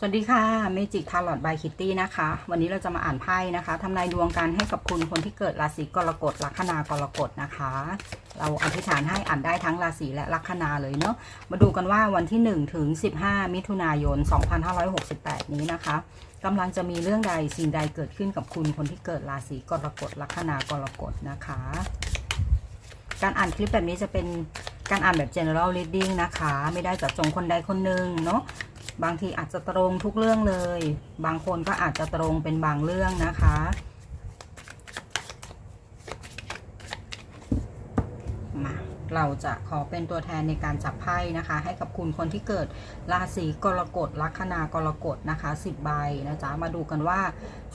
สวัสดีค่ะเมจิกทาร์ลอตบายคิตตี้นะคะ วันนี้เราจะมาอ่านไพ่นะคะทำนายดวงกันให้กับคุณคนที่เกิดราศีกรกฎลัคนากรกฎนะคะ เราอธิษฐานให้อ่านได้ทั้งราศีและลัคนาเลยเนาะมาดูกันว่าวันที่1ถึง15 มิถุนายน 2568 นี้นะคะกำลังจะมีเรื่องใดสิ่งใดเกิดขึ้นกับคุณคนที่เกิดราศีกรกฎลัคนากรกฎนะคะ การอ่านคลิปแบบนี้จะเป็นการอ่านแบบ general reading นะคะ ไม่ได้จัดจงคนใดคนหนึ่งเนาะ บางทีอาจจะตรงทุกเรื่องเลย บางคนก็อาจจะตรงเป็นบางเรื่องนะคะ มาเราจะขอเป็นตัวแทนในการจับไพ่นะคะ ให้กับคุณคนที่เกิดราศีกรกฎลัคนากรกฎนะคะ10ใบนะจ๊ะมาดูกันว่า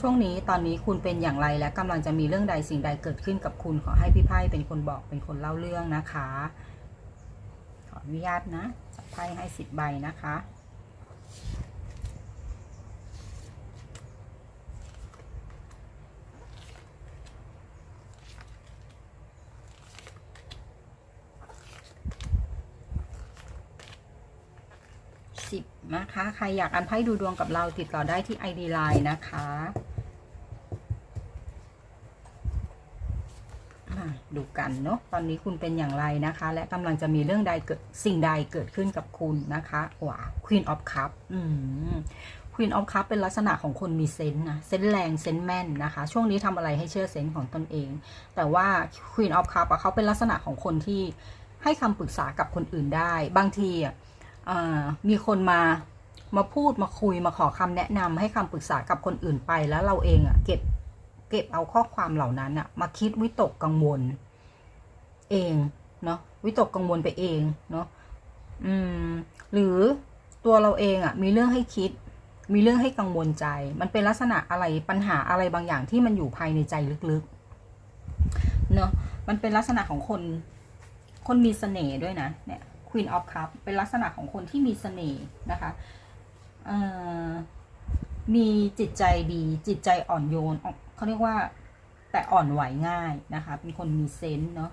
ช่วงนี้ตอนนี้คุณเป็นอย่างไรและกำลังจะมีเรื่องใดสิ่งใดเกิดขึ้นกับคุณขอให้พี่ไพ่เป็นคนบอกเป็นคนเล่าเรื่องนะคะ ขออนุญาตนะจับไพ่ให้10ใบนะคะ สิบ นะคะ ใครอยากอ่านไพ่ดูดวงกับเราติดต่อได้ที่ ID Line นะคะอะดูกันเนาะตอนนี้คุณเป็นอย่างไรนะคะ และกำลังจะมีเรื่องใดเกิดสิ่งใดเกิดขึ้นกับคุณนะคะว้า Queen of Cup อืม Queen of Cup เป็นลักษณะของคนมีเซนส์นะเซนส์แรงเซนส์แม่นนะคะ ช่วงนี้ทำอะไรให้เชื่อเซนส์ของตนเอง แต่ว่า Queen of Cup อะเขาเป็นลักษณะของคนที่ให้คำปรึกษากับคนอื่นได้ บางทีอะอ่า มีคนมามาพูดมาคุยมาขอคำแนะนำให้คำปรึกษากับคนอื่นไปแล้วเราเองอะ่ะ เก็บเก็บเอาข้อความเหล่านั้นอะ่ะ มาคิดวิตกกังวล เองเนาะวิตกกังวลไปเองเนาะอืม หรือตัวเราเองอะ่ะ มีเรื่องให้คิด มีเรื่องให้กังวลใจ มันเป็นลักษณะอะไรปัญหาอะไรบางอย่างที่มันอยู่ภายในใจลึกๆเนาะมันเป็นลักษณะของคน คนมีเสน่ห์ด้วยนะเนี่ย Queen of Cup เป็นลักษณะของคนที่มีเสน่ห์นะคะมีจิตใจดีจิตใจอ่อนโยนเขาเรียกว่าแต่อ่อนไหวง่ายนะคะ เป็นคนมีเซนส์เนาะ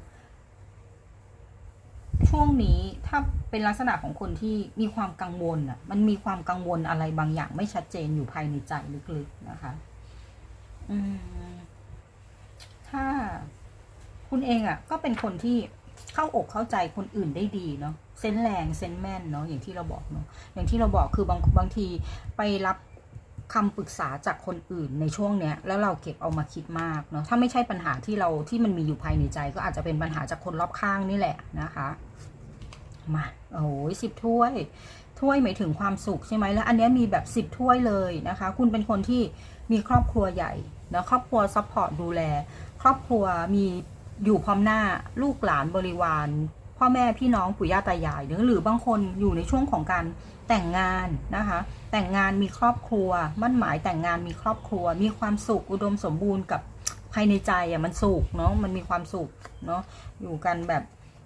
ช่วงนี้ถ้าเป็นลักษณะของคนที่มีความกังวลอะมันมีความกังวลอะไรบางอย่างไม่ชัดเจนอยู่ภายในใจลึกๆนะคะถ้าคุณเองอะ ก็เป็นคนที่เข้าอกเข้าใจคนอื่นได้ดีเนาะ เซนแรงเซนแม่นเนาะอย่างที่เราบอกเนาะอย่างที่เราบอกคือบางบางทีไปรับคำปรึกษาจากคนอื่นในช่วงเนี้ยแล้วเราเก็บเอามาคิดมากเนาะถ้าไม่ใช่ปัญหาที่เราที่มันมีอยู่ภายในใจ ก็อาจจะเป็นปัญหาจากคนรอบข้างนี่แหละนะคะมาโอ้ยสิบถ้วย ถ้วยหมายถึงความสุขใช่ไหมแล้ว อันนี้มีแบบสิบถ้วยเลยนะคะ คุณเป็นคนที่มีครอบครัวใหญ่นะครอบครัวซัพพอร์ตดูแล ครอบครัวมีอยู่พร้อมหน้าลูกหลานบริวาร พ่อแม่พี่น้องปู่ย่าตายาย หรือหรือบางคนอยู่ในช่วงของการแต่งงานนะคะ แต่งงานมีครอบครัว มั่นหมายแต่งงานมีครอบครัว มีความสุขอุดมสมบูรณ์กับภายในใจอะมันสุขเนาะมันมีความสุขเนาะอยู่กันแบบ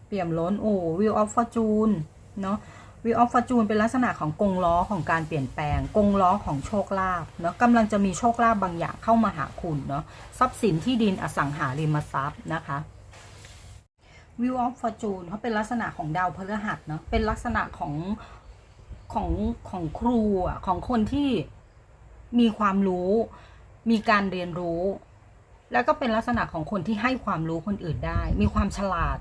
เปี่ยมล้นโอ้วิวออฟฟอร์จูนเนาะวิวออฟฟอร์จูนเป็นลักษณะของกงล้อของการเปลี่ยนแปลง กงล้อของโชคลาภเนาะกำลังจะมีโชคลาภบางอย่างเข้ามาหาคุณเนาะทรัพย์สินที่ดินอสังหาริมทรัพย์นะคะ วิวออฟฟอร์จูนเขาเป็นลักษณะของดาวพฤหัสเนาะเป็นลักษณะของของของครูอะของคนที่มีความรู้ มีการเรียนรู้ แล้วก็เป็นลักษณะของคนที่ให้ความรู้คนอื่นได้ มีความฉลาด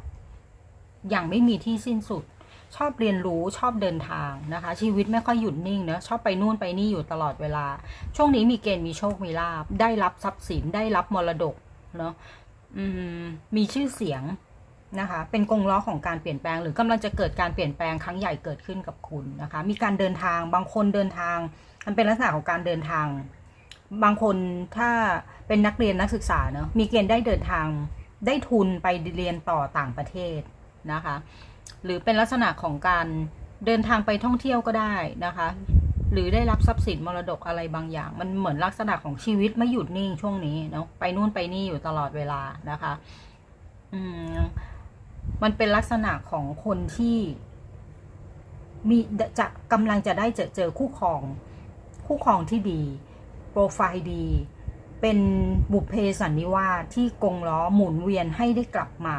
อย่างไม่มีที่สิ้นสุด ชอบเรียนรู้ชอบเดินทางนะคะ ชีวิตไม่ค่อยหยุดนิ่งเนะชอบไปนู่นไปนี่อยู่ตลอดเวลา ช่วงนี้มีเกณฑ์มีโชคมีลาบได้รับทรัพย์สินได้รับมรดกเนาะมมีชื่อเสียง นะคะ เป็นกงล้อของการเปลี่ยนแปลง หรือกำลังจะเกิดการเปลี่ยนแปลงครั้งใหญ่เกิดขึ้นกับคุณนะคะ มีการเดินทางบางคนเดินทาง มันเป็นลักษณะของการเดินทาง บางคนถ้าเป็นนักเรียนนักศึกษาเนาะมีเกณฑ์ได้เดินทางได้ทุนไปเรียนต่อต่างประเทศนะคะ หรือเป็นลักษณะของการเดินทางไปท่องเที่ยวก็ได้นะคะ หรือได้รับทรัพย์สินมรดกอะไรบางอย่าง มันเหมือนลักษณะของชีวิตไม่หยุดนิ่งช่วงนี้เนาะไปนู่นไปนี่อยู่ตลอดเวลานะคะ อืม มันเป็นลักษณะของคนที่มีจะกำลังจะได้เจอเจอคู่ครอง คู่ครองที่ดี โปรไฟล์ดี เป็นบุพเพสันนิวาสที่กงล้อหมุนเวียนให้ได้กลับมา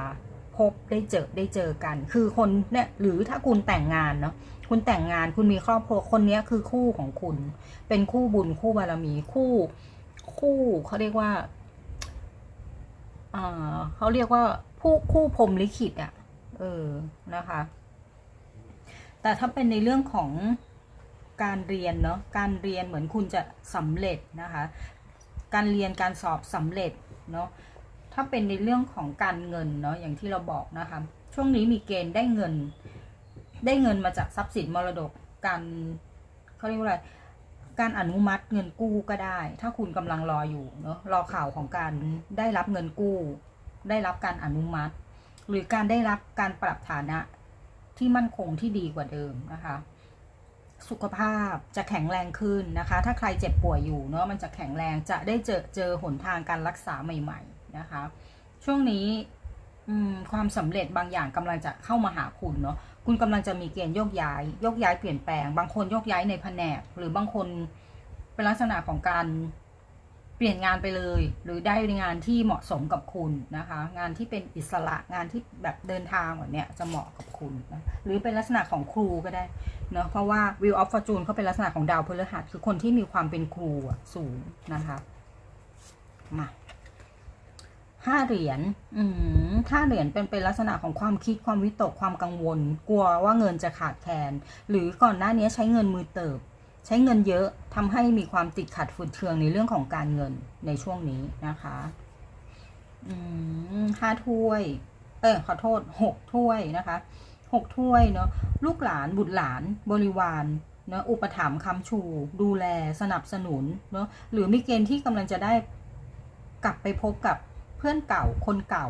พบได้เจอได้เจอกัน คือคนเนี่ยหรือถ้าคุณแต่งงานเนาะคุณแต่งงานคุณมีครอบครัวคนเนี้ยคือคู่ของคุณ เป็นคู่บุญคู่บารมีคู่ คู่เขาเรียกว่าอ่าเขาเรียกว่า ผู้คู่พรมลิขิตอะ่ะ เออนะคะ แต่ถ้าเป็นในเรื่องของการเรียนเนาะการเรียนเหมือนคุณจะสำเร็จนะคะ การเรียนการสอบสำเร็จเนาะถ้าเป็นในเรื่องของการเงินเนาะอย่างที่เราบอกนะคะ ช่วงนี้มีเกณฑ์ได้เงิน ได้เงินมาจากทรัพย์สินมรดกการเขาเรียกว่าอะไรการอนุมัติเงินกู้ก็ได้ ถ้าคุณกำลังรออยู่เนาะรอข่าวของการได้รับเงินกู้ ได้รับการอนุมัติ หรือการได้รับการปรับฐานะที่มั่นคงที่ดีกว่าเดิมนะคะ สุขภาพจะแข็งแรงขึ้นนะคะ ถ้าใครเจ็บป่วยอยู่เนาะมันจะแข็งแรงจะได้เจอเจอหนทางการรักษาใหม่ ๆนะคะ ช่วงนี้ความสำเร็จบางอย่างกำลังจะเข้ามาหาคุณเนาะคุณกำลังจะมีเกณฑ์โยกย้ายโยกย้ายเปลี่ยนแปลง บางคนโยกย้ายในแผนก หรือบางคนเป็นลักษณะของการ เปลี่ยนงานไปเลย หรือได้งานที่เหมาะสมกับคุณนะคะ งานที่เป็นอิสระงานที่แบบเดินทางแบบเนี้ยจะเหมาะกับคุณนะหรือเป็นลักษณะของครูก็ได้เนาะเพราะว่า Wheel of Fortune เขาเป็นลักษณะของดาวพฤหัสคือคนที่มีความเป็นครูสูงนะคะมาห้าเหรียญอืมห้าเหรียญเป็นเป็นลักษณะของความคิดความวิตกความกังวล กลัวว่าเงินจะขาดแคลนหรือก่อนหน้านี้ใช้เงินมือเติบ ใช้เงินเยอะทำให้มีความติดขัดฝืดเคืองในเรื่องของการเงินในช่วงนี้นะคะห้าถ้วย เออขอโทษหกถ้วยนะคะหกถ้วยเนาะลูกหลานบุตรหลานบริวารเนาะอุปถัมภ์คำชู ดูแลสนับสนุนเนาะหรือมีเกณฑ์ที่กำลังจะได้กลับไปพบกับเพื่อนเก่าคนเก่า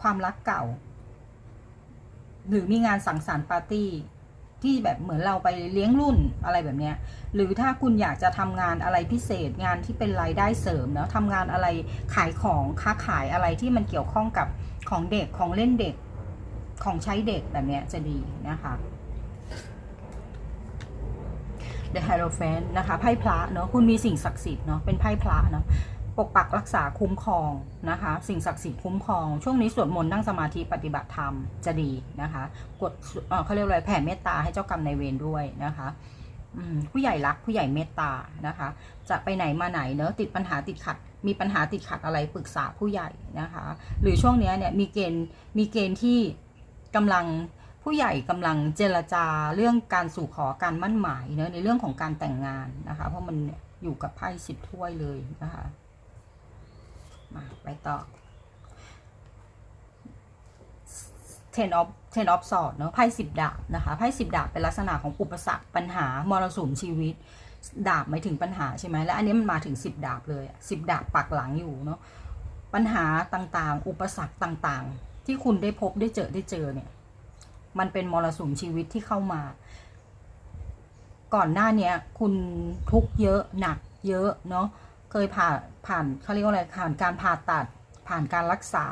ความรักเก่า หรือมีงานสังสรรค์ปาร์ตี้ ที่แบบเหมือนเราไปเลี้ยงรุ่นอะไรแบบเนี้ย หรือถ้าคุณอยากจะทำงานอะไรพิเศษงานที่เป็นรายได้เสริมเนาะทำงานอะไรขายของค้าขายอะไรที่มันเกี่ยวข้องกับของเด็กของเล่นเด็กของใช้เด็กแบบเนี้ยจะดีนะคะ The Hierophant นะคะไพ่พระเนาะคุณมีสิ่งศักดิ์สิทธิ์เนาะเป็นไพ่พระเนาะ ปกปักรักษาคุ้มครองนะคะ สิ่งศักดิ์สิทธิ์คุ้มครอง ช่วงนี้สวดมนต์นั่งสมาธิปฏิบัติธรรมจะดีนะคะกดเขาเรียกอะไรแผ่เมตตาให้เจ้ากรรมนายเวรด้วยนะคะผู้ใหญ่รักผู้ใหญ่เมตตานะคะ จะไปไหนมาไหนเนอะติดปัญหาติดขัด มีปัญหาติดขัดอะไรปรึกษาผู้ใหญ่นะคะ หรือช่วงนี้เนี่ยมีเกณฑ์มีเกณฑ์ที่กำลังผู้ใหญ่กำลังเจรจาเรื่องการสู่ขอการมั่นหมายเนอะในเรื่องของการแต่งงานนะคะ เพราะมันอยู่กับไพ่สิบถ้วยเลยนะคะ มาไปต่อ ten of ten of sword เนาะไพ่สิบดาบนะคะไพ่สิบดาบเป็นลักษณะของอุปสรรคปัญหามรสุมชีวิต ดาบไม่ถึงปัญหาใช่ไหมและอันนี้มันมาถึงสิบดาบเลยสิบดาบปักหลังอยู่เนาะปัญหาต่างๆ อุปสรรคต่างๆ ที่คุณได้พบได้เจอได้เจอเนี่ยมันเป็นมรสุมชีวิตที่เข้ามา ก่อนหน้าเนี้ยคุณทุกเยอะหนักเยอะเนาะ เคยผ่านผ่านเขาเรียกว่าอะไรผ่านการผ่าตัดผ่านการรักษา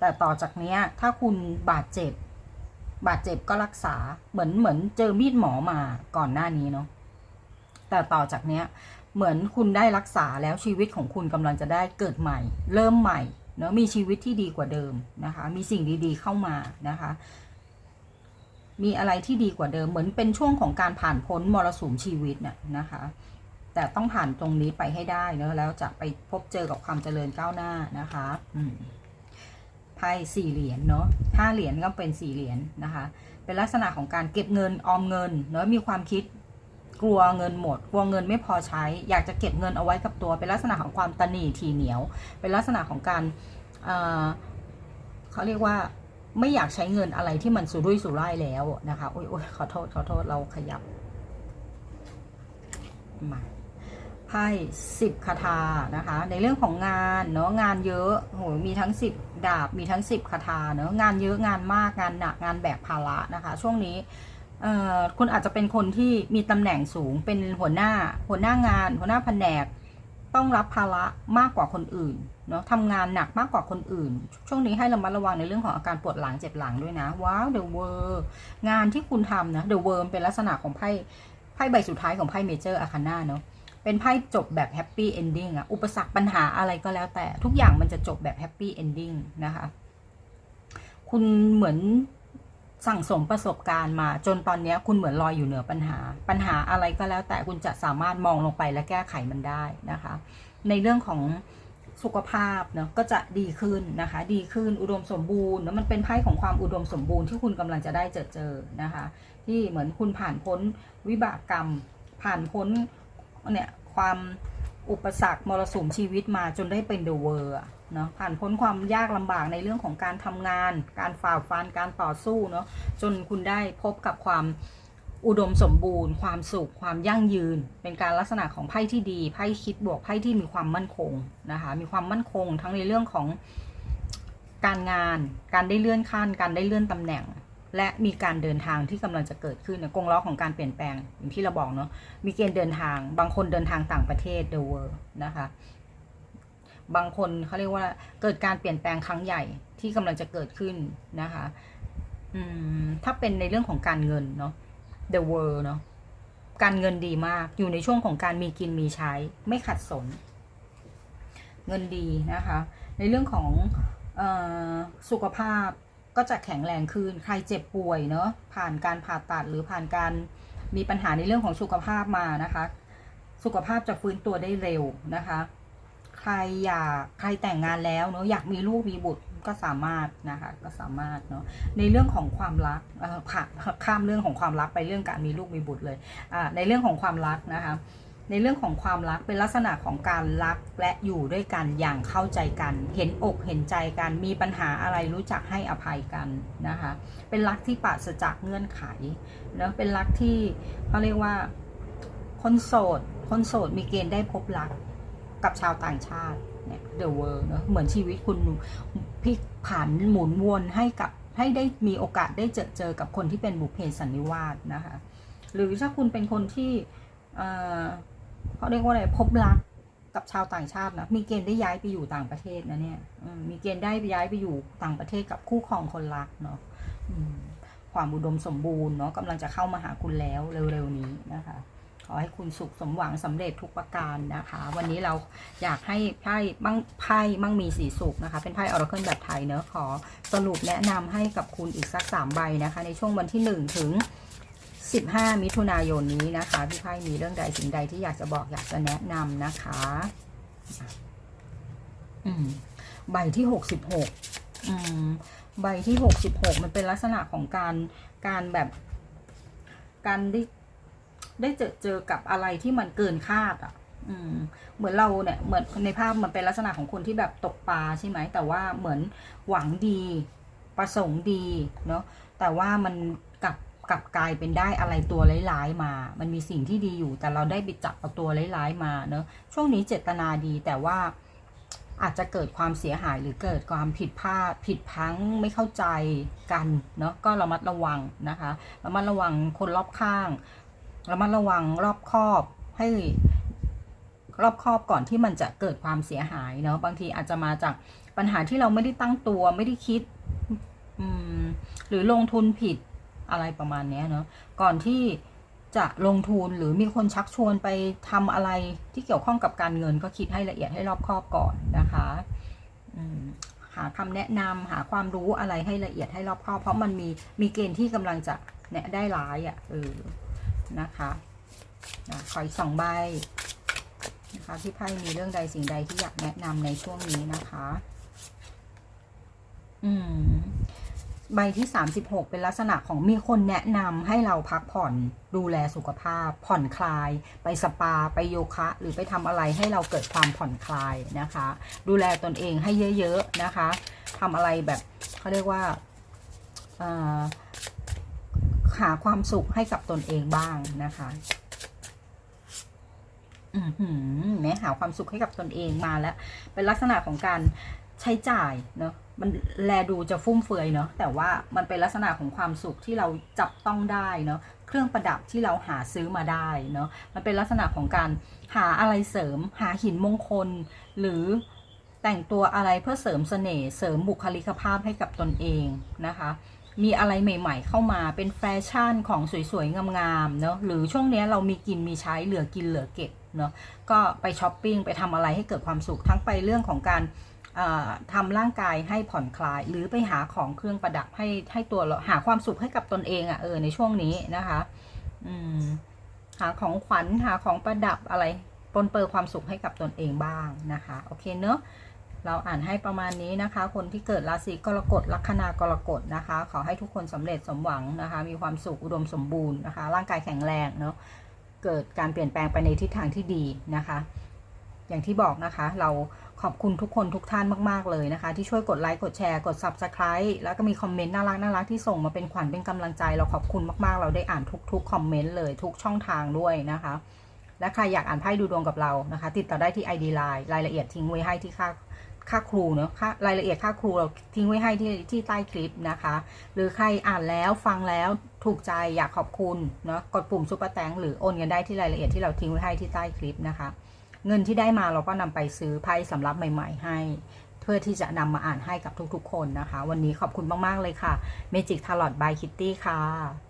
แต่ต่อจากเนี้ยถ้าคุณบาดเจ็บ บาดเจ็บก็รักษาเหมือนเหมือนเจอมีดหมอมาก่อนหน้านี้เนาะแต่ต่อจากเนี้ยเหมือนคุณได้รักษาแล้วชีวิตของคุณกำลังจะได้เกิดใหม่ เริ่มใหม่เนาะมีชีวิตที่ดีกว่าเดิมนะคะ มีสิ่งดีๆเข้ามานะคะ มีอะไรที่ดีกว่าเดิม เหมือนเป็นช่วงของการผ่านพ้นมรสุมชีวิตน่ะนะคะ แต่ต้องผ่านตรงนี้ไปให้ได้เนอะแล้วจะไปพบเจอกับความเจริญก้าวหน้านะคะไพ่สี่เหรียญเนาะห้าเหรียญก็เป็นสี่เหรียญนะคะ เป็นลักษณะของการเก็บเงินออมเงินเนอะมีความคิดกลัวเงินหมด กลัวเงินไม่พอใช้ อยากจะเก็บเงินเอาไว้กับตัว เป็นลักษณะของความตนีทีเหนียว เป็นลักษณะของการเเขาเรียกว่าไม่อยากใช้เงินอะไรที่มันสุรุ่ยสุร่ายแล้วนะคะ โอ้ยโอ้ยขอโทษ ขอโทษ เราขยับ มา ไพ่สิบคาถานะคะ ในเรื่องของงานเนาะงานเยอะโหมีทั้งสิบดาบมีทั้งสิบคาถาเนาะงานเยอะงานมากงานหนักงานแบกภาระนะคะ ช่วงนี้คุณอาจจะเป็นคนที่มีตำแหน่งสูงเป็นหัวหน้าหัวหน้างาน หัวหน้าแผนก ต้องรับภาระมากกว่าคนอื่นเนาะทำงานหนักมากกว่าคนอื่น ช่วงนี้ให้ระมัดระวังในเรื่องของอาการปวดหลังเจ็บหลังด้วยนะ ว้าวเดอะเวอร์งานที่คุณทำนะเดอะเวอร์เป็นลักษณะของไพ่ไพ่ใบสุดท้ายของไพ่เมเจอร์อาคาน่าเนาะ เป็นไพ่จบแบบแฮปปี้เอนดิ้งอะอุปสรรคปัญหาอะไรก็แล้วแต่ทุกอย่างมันจะจบแบบแฮปปี้เอนดิ้งนะคะ คุณเหมือนสั่งสมประสบการณ์มา จนตอนนี้คุณเหมือนลอยอยู่เหนือปัญหา ปัญหาอะไรก็แล้ว แต่คุณจะสามารถมองลงไปและแก้ไขมันได้นะคะ ในเรื่องของสุขภาพเนาะก็จะดีขึ้นนะคะ ดีขึ้นอุดมสมบูรณ์เนาะมันเป็นไพ่ของความอุดมสมบูรณ์ที่คุณกำลังจะได้เจอเจอนะคะ ที่เหมือนคุณผ่านพ้นวิบากกรรม ผ่านพ้น เนี่ยความอุปสรรคมรสุมชีวิตมาจนได้เป็นเดอะเวอร์เนาะผ่านพ้นความยากลำบากในเรื่องของการทำงาน การฝ่าฟันการต่อสู้เนาะจนคุณได้พบกับความอุดมสมบูรณ์ ความสุข ความยั่งยืน เป็นการลักษณะของไพ่ที่ดีไพ่คิดบวกไพ่ที่มีความมั่นคงนะคะมีความมั่นคงทั้งในเรื่องของการงาน การได้เลื่อนขั้น การได้เลื่อนตำแหน่ง และมีการเดินทางที่กำลังจะเกิดขึ้นกงล้อของการเปลี่ยนแปลงอย่างที่เราบอกเนาะมีเกณฑ์เดินทาง บางคนเดินทางต่างประเทศ the world นะคะบางคนเขาเรียกว่าเกิดการเปลี่ยนแปลงครั้งใหญ่ที่กำลังจะเกิดขึ้นนะคะอืมถ้าเป็นในเรื่องของการเงินเนาะ the world เนาะการเงินดีมากอยู่ในช่วงของการมีกินมีใช้ ไม่ขัดสน เงินดีนะคะ ในเรื่องของออสุขภาพ ก็จะแข็งแรงขึ้น ใครเจ็บป่วยเนาะผ่านการผ่าตัดหรือผ่านการมีปัญหาในเรื่องของสุขภาพมานะคะ สุขภาพจะฟื้นตัวได้เร็วนะคะ ใครอยากใครแต่งงานแล้วเนาะอยากมีลูกมีบุตรก็สามารถนะคะก็สามารถเนาะในเรื่องของความรักผ่าข้ามเรื่องของความรักไปเรื่องการมีลูกมีบุตรเลยในเรื่องของความรักนะคะ ในเรื่องของความรักเป็นลักษณะของการรักและอยู่ด้วยกันอย่างเข้าใจกัน เห็นอกเห็นใจกันมีปัญหาอะไรรู้จักให้อภัยกันนะคะ เป็นรักที่ปราศจากเงื่อนไขเนาะเป็นรักที่เขาเรียกว่าคนโสดคนโสดมีเกณฑ์ได้พบรักกับชาวต่างชาติเนี่ย the world เนอะเหมือนชีวิตคุณพลิกผันหมุนวนให้กับให้ได้มีโอกาสได้เจอเจอกับคนที่เป็นบุพเพสันนิวาสนะคะ หรือถ้าคุณเป็นคนที่เอ่อ เขาเรียกว่าอะไรพบรักกับชาวต่างชาตินะมีเกณฑ์ได้ย้ายไปอยู่ต่างประเทศนะเนี่ยมีเกณฑ์ได้ย้ายไปอยู่ต่างประเทศกับคู่ครองคนรักเนาะความอุดมสมบูรณ์เนาะกำลังจะเข้ามาหาคุณแล้วเร็วๆนี้นะคะ ขอให้คุณสุขสมหวังสำเร็จทุกประการนะคะ วันนี้เราอยากให้ไพ่มั่งไพ่มั่งมีสีสุขนะคะ เป็นไพ่ออร์เคิลแบบไทยเนอะขอสรุปแนะนำให้กับคุณอีกสักสามใบนะคะ ในช่วงวันที่หนึ่งถึง สิบห้ามิถุนายนนี้นะคะพี่ไพ่มีเรื่องใดสิ่งใดที่อยากจะบอกอยากจะแนะนำนะคะอืมใบที่หกสิบหกอืมใบที่หกสิบหกมันเป็นลักษณะของการการแบบ การได้ได้เจอเจอกับอะไรที่มันเกินคาดอะอืมเหมือนเราเนี่ยเหมือนในภาพมันเป็นลักษณะของคนที่แบบตกปลาใช่ไหมแต่ว่าเหมือนหวังดี ประสงค์ดีเนาะแต่ว่ามันกลับ กลับกลายเป็นได้อะไรตัวร้ายๆมา มันมีสิ่งที่ดีอยู่แต่เราได้ไปจับเอาตัวร้ายๆมาเนาะช่วงนี้เจตนาดีแต่ว่าอาจจะเกิดความเสียหายหรือเกิดความผิดพลาดผิดพังไม่เข้าใจกันเนาะก็ระมัดระวังนะคะระมัดระวังคนรอบข้างระมัดระวังรอบคอบให้รอบคอบก่อนที่มันจะเกิดความเสียหายเนาะบางทีอาจจะมาจากปัญหาที่เราไม่ได้ตั้งตัวไม่ได้คิดหรือลงทุนผิด อะไรประมาณนี้เนาะก่อนที่จะลงทุนหรือมีคนชักชวนไปทำอะไรที่เกี่ยวข้องกับการเงิน ก็คิดให้ละเอียดให้รอบคอบก่อนนะคะหาคำแนะนำหาความรู้อะไรให้ละเอียดให้รอบคอบ เพราะมันมีมีเกณฑ์ที่กำลังจะเนี่ยได้ร้ายอะ่ะเออนะคะขออีกสองใบนะคะพี่ไพ่มีเรื่องใดสิ่งใดที่อยากแนะนำในช่วงนี้นะคะ อืม ใบที่ 36 เป็นลักษณะของมีคนแนะนำให้เราพักผ่อนดูแลสุขภาพ ผ่อนคลาย ไปสปา ไปโยคะ หรือไปทำอะไรให้เราเกิดความผ่อนคลายนะคะ ดูแลตนเองให้เยอะๆนะคะทำอะไรแบบเขาเรียกว่าหาความสุขให้กับตนเองบ้างนะคะอือหือแม้หาความสุขให้กับตนเองมาแล้ว เป็นลักษณะของการ ใช้จ่ายเนาะมันแลดูจะฟุ่มเฟือยเนาะแต่ว่ามันเป็นลักษณะของความสุขที่เราจับต้องได้เนาะเครื่องประดับที่เราหาซื้อมาได้เนาะมันเป็นลักษณะของการหาอะไรเสริม หาหินมงคล หรือแต่งตัวอะไรเพื่อเสริมเสน่ห์เสริมบุคลิกภาพให้กับตนเองนะคะ มีอะไรใหม่ๆเข้ามาเป็นแฟชั่นของสวยๆ งามๆเนาะหรือช่วงนี้เรามีกินมีใช้เหลือกินเหลือเก็บเนาะก็ไปช้อปปิ้งไปทำอะไรให้เกิดความสุขทั้งไปเรื่องของการ ทำร่างกายให้ผ่อนคลาย หรือไปหาของเครื่องประดับให้ให้ตัวเราหาความสุขให้กับตนเองอะ่ะเออในช่วงนี้นะคะ อืมหาของขวัญหาของประดับอะไรปนเปื้อความสุขให้กับตนเองบ้างนะคะ โอเคเนอะเราอ่านให้ประมาณนี้นะคะ คนที่เกิดราศีกรกฎลัคนากรกฎนะคะ ขอให้ทุกคนสำเร็จสมหวังนะคะ มีความสุขอุดมสมบูรณ์นะคะ ร่างกายแข็งแรงเนาะเกิดการเปลี่ยนแปลงไปในทิศทางที่ดีนะคะ อย่างที่บอกนะคะ เรา ขอบคุณทุกคนทุกท่านมากๆเลยนะคะ ที่ช่วยกดไลค์กดแชร์กด subscribe แล้วก็มีคอมเมนต์น่ารักน่ารักที่ส่งมาเป็นขวัญเป็นกำลังใจ เราขอบคุณมากๆ เราได้อ่านทุกๆคอมเมนต์เลยทุกช่องทางด้วยนะคะ และใครอยากอ่านไพ่ดูดวงกับเรานะคะ ติดต่อได้ที่ ID Line รายละเอียดทิ้งไว้ให้ที่ค่าค่าครูเนาะค่ารายละเอียดค่าครูเราทิ้งไว้ให้ที่ที่ใต้คลิปนะคะ หรือใครอ่านแล้วฟังแล้วถูกใจอยากขอบคุณเนาะกดปุ่มซุปเปอร์แตงหรือโอนเงินได้ที่รายละเอียดที่เราทิ้งไว้ให้ที่ใต้คลิปนะคะ เงินที่ได้มาเราก็นำไปซื้อไพ่สำรับใหม่ ๆ ให้ เพื่อที่จะนำมาอ่านให้กับทุกๆ คนนะคะ วันนี้ขอบคุณมาก ๆ เลยค่ะ Magic Tarot by Kitty ค่ะ